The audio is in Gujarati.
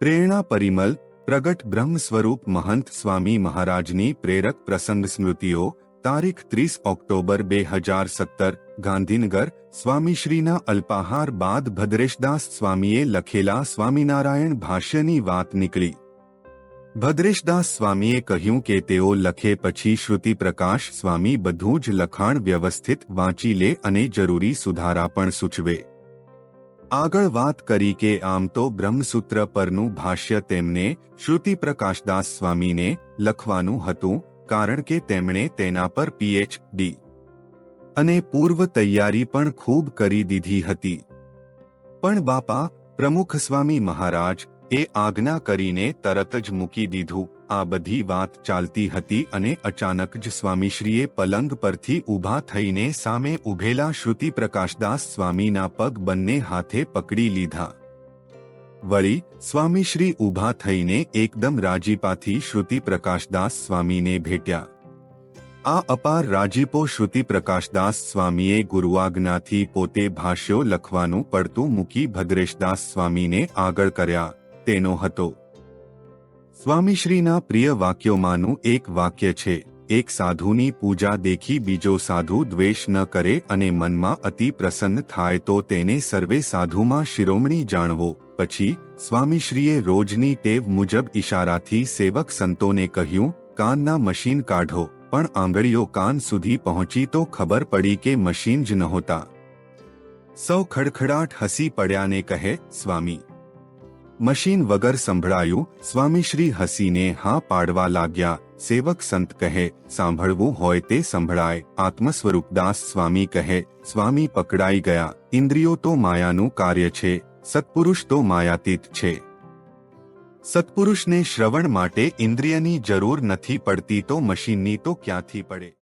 પ્રેરણા પરિમલ, પ્રગટ બ્રહ્મ સ્વરૂપ મહંત સ્વામી મહારાજની પ્રેરક પ્રસંગ સ્મૃતિઓ, તારીખ ત્રીસ ઓક્ટોબર બે હજાર સત્તર, ગાંધીનગર, સ્વામીશ્રીના અલ્પાહાર બાદ ભદ્રેશદાસ સ્વામીએ લખેલા સ્વામિનારાયણ ભાષ્યની વાત નીકળી. ભદ્રેશદાસ સ્વામીએ કહ્યું કે તેઓ લખે પછી શ્રુતિ પ્રકાશ સ્વામી બધું જ લખાણ વ્યવસ્થિત વાંચી લે અને જરૂરી સુધારા પણ સૂચવે. આગળ વાત કરી કે આમ તો બ્રહ્મસૂત્ર પરનું ભાષ્ય તેમને શ્રુતિ પ્રકાશદાસ સ્વામીને લખવાનું હતું, કારણ કે તેમણે તેના પર પીએચડી અને પૂર્વ તૈયારી પણ ખૂબ કરી દીધી હતી. પણ બાપા, પ્રમુખ સ્વામી મહારાજ એ આજ્ઞા કરીને તરત જ મૂકી દીધું. આ બધી વાત ચાલતી હતી અને અચાનક જ સ્વામીશ્રીએ પલંગ પરથી ઊભા થઈને સામે ઊભેલા શ્રુતિ પ્રકાશદાસ સ્વામીના પગ બંને હાથે પકડી લીધા. વળી, સ્વામીશ્રી ઊભા થઈને એકદમ રાજીપાથી શ્રુતિ પ્રકાશદાસ સ્વામીને ભેટ્યા. આ અપાર રાજીપો શ્રુતિ પ્રકાશદાસ સ્વામીએ ગુરુઆજ્ઞાથી પોતે ભાષ્યો લખવાનું પડતું મૂકી ભદ્રેશદાસ સ્વામીને આગળ કર્યા. તેનો હતો. સ્વામીશ્રીના પ્રિય વાક્યોમાંનું એક વાક્ય છે, એક સાધુની પૂજા દેખી બીજો સાધુ દ્વેષ ન કરે અને મનમાં અતિ પ્રસન્ન થાય તો તેને સર્વે સાધુમાં શિરોમણી જાણવો. પછી, સ્વામીશ્રીએ રોજની ટેવ મુજબ ઈશારાથી સેવક સંતોને કહ્યું, કાનના મશીન કાઢો, પણ આંગળીઓ કાન સુધી પહોંચી તો ખબર પડી કે મશીન જ નહોતા. સૌ ખડખડાટ હસી પડ્યાને કહે, સ્વામી મશીન વગર સંભળાયું સ્વામીશ્રી હસીને હા પાડવા લાગ્યા, સેવક સંત કહે, સાંભળવું હોય તે સંભળાય. આત્મ સ્વરૂપદાસ સ્વામી કહે, સ્વામી પકડાઈ ગયા, ઇન્દ્રિયો તો માયાનું કાર્ય છે, સત્પુરુષ તો માયાતીત છે. સત્પુરુષને શ્રવણ માટે ઇન્દ્રિયની જરૂર નથી પડતી તો મશીનની તો ક્યાંથી પડે?